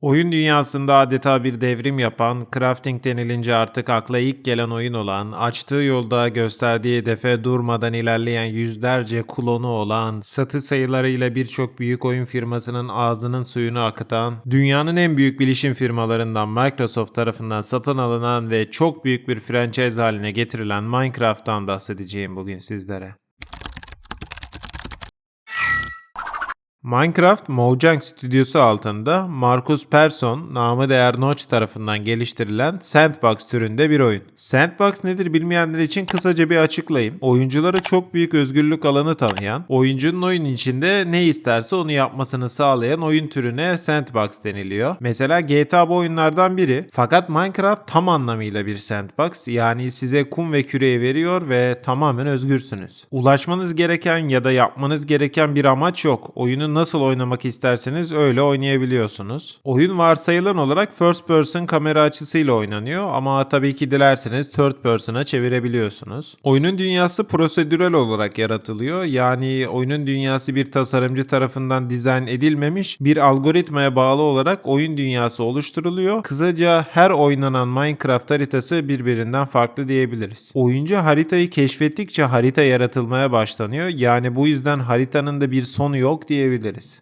Oyun dünyasında adeta bir devrim yapan, crafting denilince artık akla ilk gelen oyun olan, açtığı yolda gösterdiği hedefe durmadan ilerleyen yüzlerce klonu olan, satış sayılarıyla birçok büyük oyun firmasının ağzının suyunu akıtan, dünyanın en büyük bilişim firmalarından Microsoft tarafından satın alınan ve çok büyük bir franchise haline getirilen Minecraft'tan bahsedeceğim bugün sizlere. Minecraft Mojang stüdyosu altında Marcus Persson, namı değer Notch tarafından geliştirilen Sandbox türünde bir oyun. Sandbox nedir bilmeyenler için kısaca bir açıklayayım. Oyunculara çok büyük özgürlük alanı tanıyan, oyuncunun oyun içinde ne isterse onu yapmasını sağlayan oyun türüne Sandbox deniliyor. Mesela GTA bu oyunlardan biri. Fakat Minecraft tam anlamıyla bir sandbox. Yani size kum ve küreği veriyor ve tamamen özgürsünüz. Ulaşmanız gereken ya da yapmanız gereken bir amaç yok. Oyunu nasıl oynamak isterseniz öyle oynayabiliyorsunuz. Oyun varsayılan olarak first person kamera açısıyla oynanıyor ama tabii ki dilerseniz third person'a çevirebiliyorsunuz. Oyunun dünyası prosedürel olarak yaratılıyor. Yani oyunun dünyası bir tasarımcı tarafından dizayn edilmemiş bir algoritmaya bağlı olarak oyun dünyası oluşturuluyor. Kısaca her oynanan Minecraft haritası birbirinden farklı diyebiliriz. Oyuncu haritayı keşfettikçe harita yaratılmaya başlanıyor. Yani bu yüzden haritanın da bir sonu yok diyebiliriz.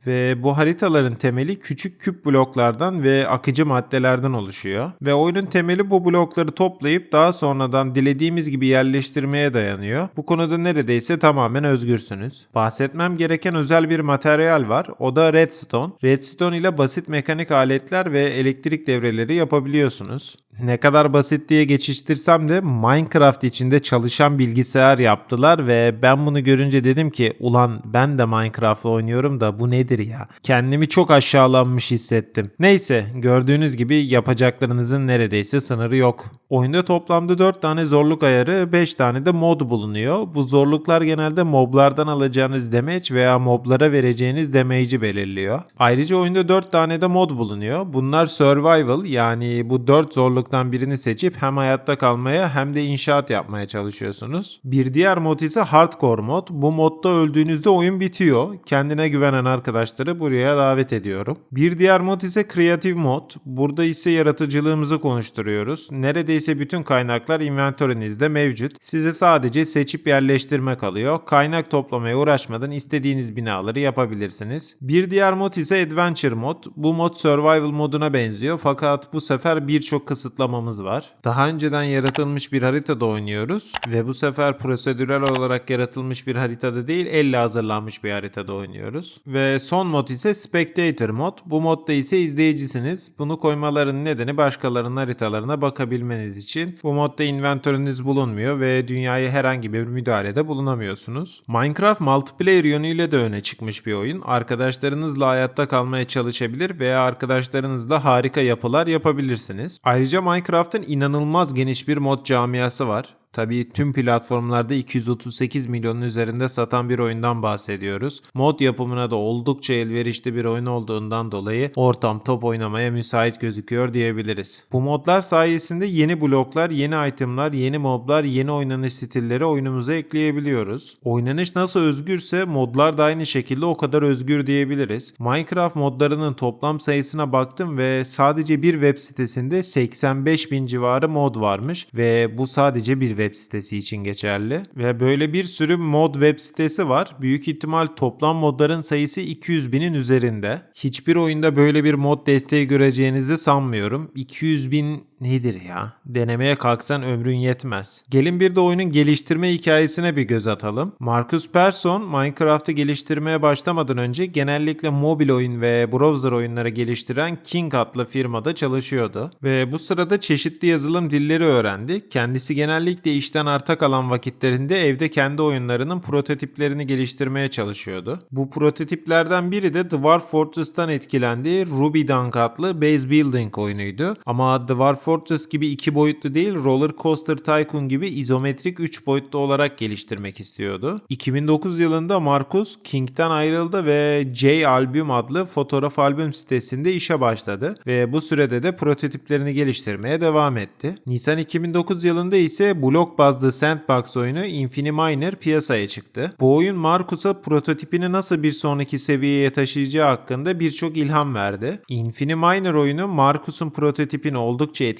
Ve bu haritaların temeli küçük küp bloklardan ve akıcı maddelerden oluşuyor. Ve oyunun temeli bu blokları toplayıp daha sonradan dilediğimiz gibi yerleştirmeye dayanıyor. Bu konuda neredeyse tamamen özgürsünüz. Bahsetmem gereken özel bir materyal var. O da redstone. Redstone ile basit mekanik aletler ve elektrik devreleri yapabiliyorsunuz. Ne kadar basit diye geçiştirsem de Minecraft içinde çalışan bilgisayar yaptılar ve ben bunu görünce dedim ki ulan ben de Minecraft'la oynuyorum da bu nedir ya? Kendimi çok aşağılanmış hissettim. Neyse gördüğünüz gibi yapacaklarınızın neredeyse sınırı yok. Oyunda toplamda 4 tane zorluk ayarı 5 tane de mod bulunuyor. Bu zorluklar genelde moblardan alacağınız damage veya moblara vereceğiniz damage'i belirliyor. Ayrıca oyunda 4 tane de mod bulunuyor. Bunlar survival yani bu 4 zorluktan birini seçip hem hayatta kalmaya hem de inşaat yapmaya çalışıyorsunuz. Bir diğer mod ise hardcore mod. Bu modda öldüğünüzde oyun bitiyor. Kendine güvenen arkadaşları buraya davet ediyorum. Bir diğer mod ise kreatif mod. Burada ise yaratıcılığımızı konuşturuyoruz. Neredeyse bütün kaynaklar inventörünüzde mevcut. Size sadece seçip yerleştirme kalıyor. Kaynak toplamaya uğraşmadan istediğiniz binaları yapabilirsiniz. Bir diğer mod ise adventure mod. Bu mod survival moduna benziyor fakat bu sefer birçok kısıtlamamız var. Daha önceden yaratılmış bir haritada oynuyoruz ve bu sefer prosedürel olarak yaratılmış bir haritada değil elle hazırlanmış bir haritada oynuyoruz. Ve son mod ise spectator mod. Bu modda ise izleyicisiniz. Bunu koymaların nedeni başkalarının haritalarına bakabilmeniz için. Bu modda inventörünüz bulunmuyor ve dünyaya herhangi bir müdahalede bulunamıyorsunuz. Minecraft multiplayer yönüyle de öne çıkmış bir oyun. Arkadaşlarınızla hayatta kalmaya çalışabilir veya arkadaşlarınızla harika yapılar yapabilirsiniz. Ayrıca Minecraft'ın inanılmaz geniş bir mod camiası var. Tabii tüm platformlarda 238 milyonun üzerinde satan bir oyundan bahsediyoruz. Mod yapımına da oldukça elverişli bir oyun olduğundan dolayı ortam top oynamaya müsait gözüküyor diyebiliriz. Bu modlar sayesinde yeni bloklar, yeni itemlar, yeni moblar, yeni oynanış stilleri oyunumuza ekleyebiliyoruz. Oynanış nasıl özgürse modlar da aynı şekilde o kadar özgür diyebiliriz. Minecraft modlarının toplam sayısına baktım ve sadece bir web sitesinde 85 bin civarı mod varmış ve bu sadece bir web sitesi için geçerli. Ve böyle bir sürü mod web sitesi var. Büyük ihtimal toplam modların sayısı 200 binin üzerinde. Hiçbir oyunda böyle bir mod desteği göreceğinizi sanmıyorum. 200 bin nedir ya? Denemeye kalksan ömrün yetmez. Gelin bir de oyunun geliştirme hikayesine bir göz atalım. Marcus Persson Minecraft'ı geliştirmeye başlamadan önce genellikle mobil oyun ve browser oyunları geliştiren King adlı firmada çalışıyordu. Ve bu sırada çeşitli yazılım dilleri öğrendi. Kendisi genellikle işten arta kalan vakitlerinde evde kendi oyunlarının prototiplerini geliştirmeye çalışıyordu. Bu prototiplerden biri de Dwarf Fortress'tan etkilendiği Ruby Dunk adlı base building oyunuydu. Ama Dwarf Fortress gibi iki boyutlu değil Roller Coaster Tycoon gibi izometrik 3 boyutlu olarak geliştirmek istiyordu. 2009 yılında Marcus King'den ayrıldı ve J Album adlı fotoğraf albüm sitesinde işe başladı ve bu sürede de prototiplerini geliştirmeye devam etti. Nisan 2009 yılında ise blok bazlı sandbox oyunu Infiniminer piyasaya çıktı. Bu oyun Marcus'a prototipini nasıl bir sonraki seviyeye taşıyacağı hakkında birçok ilham verdi. Infiniminer oyunu Marcus'un prototipini oldukça.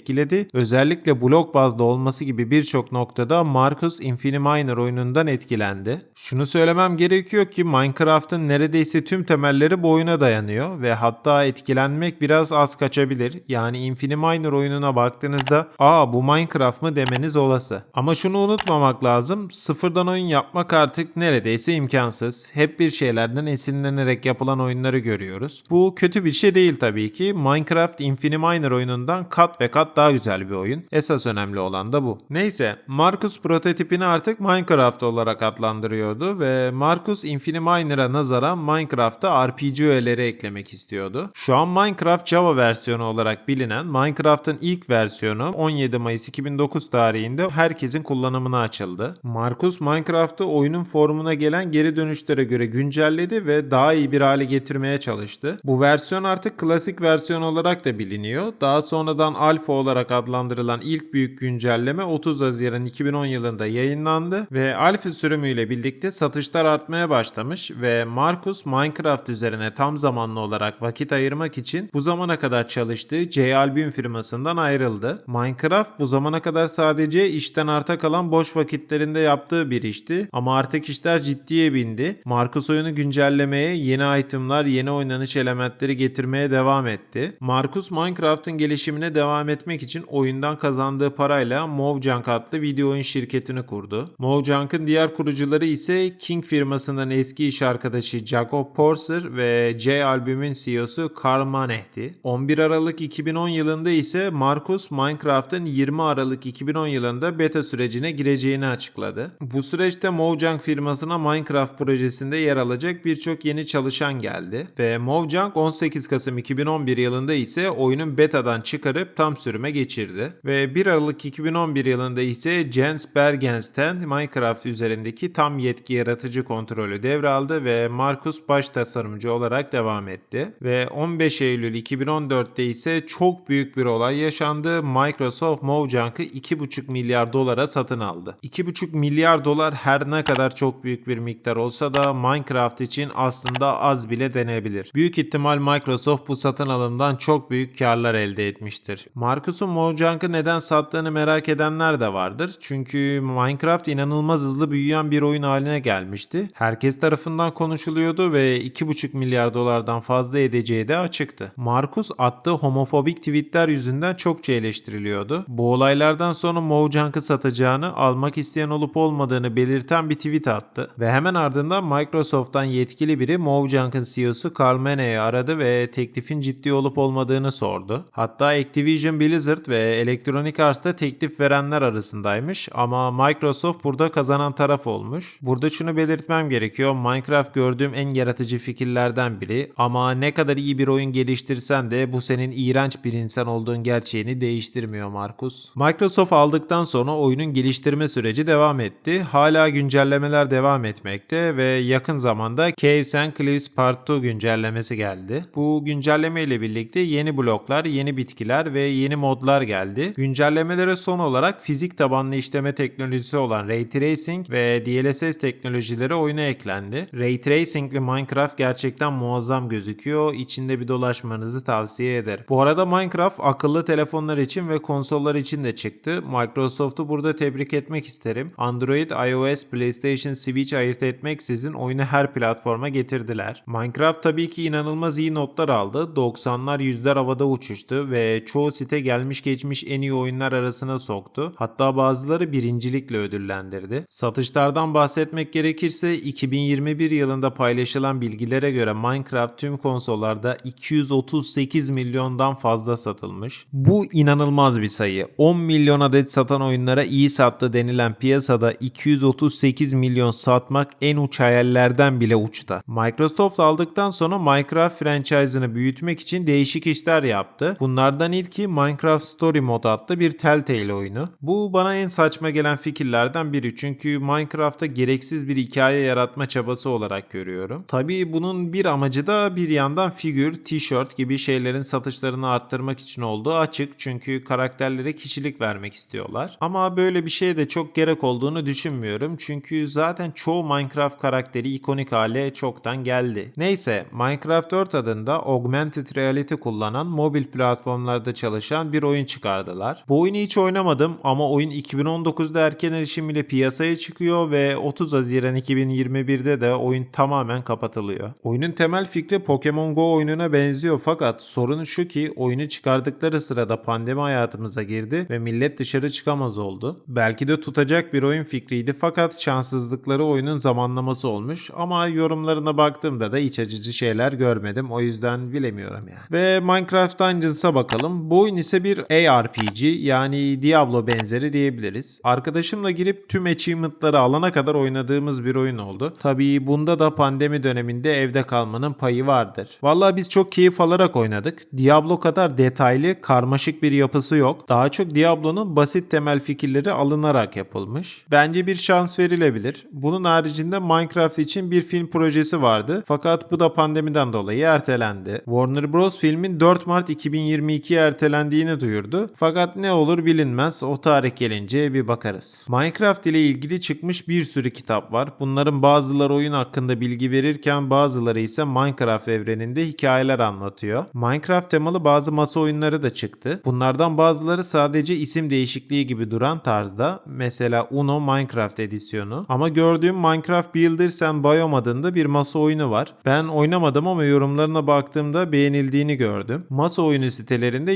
Özellikle blok bazlı olması gibi birçok noktada Marcus Infiniminer oyunundan etkilendi. Şunu söylemem gerekiyor ki Minecraft'ın neredeyse tüm temelleri bu oyuna dayanıyor ve hatta etkilenmek biraz az kaçabilir. Yani Infiniminer oyununa baktığınızda aa bu Minecraft mı demeniz olası. Ama şunu unutmamak lazım. Sıfırdan oyun yapmak artık neredeyse imkansız. Hep bir şeylerden esinlenerek yapılan oyunları görüyoruz. Bu kötü bir şey değil tabii ki. Minecraft Infiniminer oyunundan kat ve kat daha güzel bir oyun. Esas önemli olan da bu. Neyse, Marcus prototipini artık Minecraft olarak adlandırıyordu ve Marcus Infiniminer'a nazaran Minecraft'a RPG öğeleri eklemek istiyordu. Şu an Minecraft Java versiyonu olarak bilinen Minecraft'ın ilk versiyonu 17 Mayıs 2009 tarihinde herkesin kullanımına açıldı. Marcus Minecraft'ı oyunun formuna gelen geri dönüşlere göre güncelledi ve daha iyi bir hale getirmeye çalıştı. Bu versiyon artık klasik versiyon olarak da biliniyor. Daha sonradan alfa olarak adlandırılan ilk büyük güncelleme 30 Haziran 2010 yılında yayınlandı ve alfa sürümüyle birlikte satışlar artmaya başlamış ve Marcus Minecraft üzerine tam zamanlı olarak vakit ayırmak için bu zamana kadar çalıştığı J Album firmasından ayrıldı. Minecraft bu zamana kadar sadece işten arta kalan boş vakitlerinde yaptığı bir işti ama artık işler ciddiye bindi. Marcus oyunu güncellemeye, yeni itemlar, yeni oynanış elementleri getirmeye devam etti. Marcus Minecraft'ın gelişimine devam etmek için oyundan kazandığı parayla Mojang adlı video oyun şirketini kurdu. Mojang'ın diğer kurucuları ise King firmasından eski iş arkadaşı Jacob Porser ve J Album'un CEO'su Carl Maneh'ti. 11 Aralık 2010 yılında ise Marcus Minecraft'ın 20 Aralık 2010 yılında beta sürecine gireceğini açıkladı. Bu süreçte Mojang firmasına Minecraft projesinde yer alacak birçok yeni çalışan geldi ve Mojang 18 Kasım 2011 yılında ise oyunun betadan çıkarıp tam sürüme geçirdi ve 1 Aralık 2011 yılında ise Jens Bergensten Minecraft üzerindeki tam yetki yaratıcı kontrolü devraldı ve Marcus baş tasarımcı olarak devam etti ve 15 Eylül 2014'te ise çok büyük bir olay yaşandı. Microsoft Mojang'ı 2,5 milyar dolara satın aldı. 2,5 milyar dolar her ne kadar çok büyük bir miktar olsa da Minecraft için aslında az bile denebilir. Büyük ihtimal Microsoft bu satın alımdan çok büyük karlar elde etmiştir. Marcus'un Mojang'ı neden sattığını merak edenler de vardır. Çünkü Minecraft inanılmaz hızlı büyüyen bir oyun haline gelmişti. Herkes tarafından konuşuluyordu ve 2,5 milyar dolardan fazla edeceği de açıktı. Marcus attığı homofobik tweetler yüzünden çokça eleştiriliyordu. Bu olaylardan sonra Mojang'ı satacağını, almak isteyen olup olmadığını belirten bir tweet attı. Ve hemen ardından Microsoft'tan yetkili biri Mojang'ın CEO'su Carl Maney'i aradı ve teklifin ciddi olup olmadığını sordu. Hatta Activision Blizzard ve Electronic Arts'ta teklif verenler arasındaymış ama Microsoft burada kazanan taraf olmuş. Burada şunu belirtmem gerekiyor. Minecraft gördüğüm en yaratıcı fikirlerden biri ama ne kadar iyi bir oyun geliştirsen de bu senin iğrenç bir insan olduğun gerçeğini değiştirmiyor Markus. Microsoft aldıktan sonra oyunun geliştirme süreci devam etti. Hala güncellemeler devam etmekte ve yakın zamanda Caves and Cliffs Part 2 güncellemesi geldi. Bu güncelleme ile birlikte yeni bloklar, yeni bitkiler ve yeni modlar geldi. Güncellemelere son olarak fizik tabanlı işleme teknolojisi olan Ray Tracing ve DLSS teknolojileri oyuna eklendi. Ray Tracing'li Minecraft gerçekten muazzam gözüküyor. İçinde bir dolaşmanızı tavsiye ederim. Bu arada Minecraft akıllı telefonlar için ve konsollar için de çıktı. Microsoft'u burada tebrik etmek isterim. Android, iOS, PlayStation, Switch ayırt etmeksizin oyunu her platforma getirdiler. Minecraft tabii ki inanılmaz iyi notlar aldı. 90'lar yüzler havada uçuştu ve çoğu site gelmiş geçmiş en iyi oyunlar arasına soktu. Hatta bazıları birincilikle ödüllendirdi. Satışlardan bahsetmek gerekirse 2021 yılında paylaşılan bilgilere göre Minecraft tüm konsollarda 238 milyondan fazla satılmış. Bu inanılmaz bir sayı. 10 milyon adet satan oyunlara iyi sattı denilen piyasada 238 milyon satmak en uç hayallerden bile uçta. Microsoft aldıktan sonra Minecraft franchise'ını büyütmek için değişik işler yaptı. Bunlardan ilki Minecraft Minecraft Story Mode adlı bir Telltale oyunu. Bu bana en saçma gelen fikirlerden biri çünkü Minecraft'ta gereksiz bir hikaye yaratma çabası olarak görüyorum. Tabii bunun bir amacı da bir yandan figür, tişört gibi şeylerin satışlarını arttırmak için olduğu açık çünkü karakterlere kişilik vermek istiyorlar. Ama böyle bir şeye de çok gerek olduğunu düşünmüyorum çünkü zaten çoğu Minecraft karakteri ikonik hale çoktan geldi. Neyse Minecraft 4 adında augmented reality kullanan mobil platformlarda çalışan bir oyun çıkardılar. Bu oyunu hiç oynamadım ama oyun 2019'da erken erişim ile piyasaya çıkıyor ve 30 Haziran 2021'de de oyun tamamen kapatılıyor. Oyunun temel fikri Pokemon Go oyununa benziyor fakat sorun şu ki oyunu çıkardıkları sırada pandemi hayatımıza girdi ve millet dışarı çıkamaz oldu. Belki de tutacak bir oyun fikriydi fakat şanssızlıkları oyunun zamanlaması olmuş ama yorumlarına baktığımda da iç açıcı şeyler görmedim o yüzden bilemiyorum yani. Ve Minecraft Dungeons'a bakalım. Bu oyun ise bir ARPG yani Diablo benzeri diyebiliriz. Arkadaşımla girip tüm achievement'ları alana kadar oynadığımız bir oyun oldu. Tabii bunda da pandemi döneminde evde kalmanın payı vardır. Vallahi biz çok keyif alarak oynadık. Diablo kadar detaylı, karmaşık bir yapısı yok. Daha çok Diablo'nun basit temel fikirleri alınarak yapılmış. Bence bir şans verilebilir. Bunun haricinde Minecraft için bir film projesi vardı. Fakat bu da pandemiden dolayı ertelendi. Warner Bros. filmin 4 Mart 2022'ye ertelendiğini duyurdu. Fakat ne olur bilinmez. O tarih gelince bir bakarız. Minecraft ile ilgili çıkmış bir sürü kitap var. Bunların bazıları oyun hakkında bilgi verirken bazıları ise Minecraft evreninde hikayeler anlatıyor. Minecraft temalı bazı masa oyunları da çıktı. Bunlardan bazıları sadece isim değişikliği gibi duran tarzda. Mesela Uno Minecraft edisyonu. Ama gördüğüm Minecraft Builders and Biome adında bir masa oyunu var. Ben oynamadım ama yorumlarına baktığımda beğenildiğini gördüm. Masa oyunu sitelerinde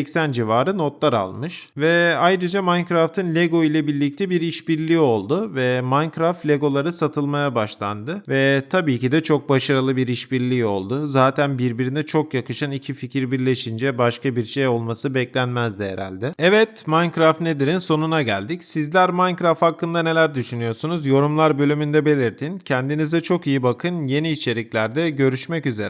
70-80 civarı notlar almış. Ve ayrıca Minecraft'ın Lego ile birlikte bir işbirliği oldu ve Minecraft Legoları satılmaya başlandı. Ve tabii ki de çok başarılı bir işbirliği oldu. Zaten birbirine çok yakışan iki fikir birleşince başka bir şey olması beklenmezdi herhalde. Evet Minecraft nedir'in sonuna geldik. Sizler Minecraft hakkında neler düşünüyorsunuz? Yorumlar bölümünde belirtin. Kendinize çok iyi bakın. Yeni içeriklerde görüşmek üzere.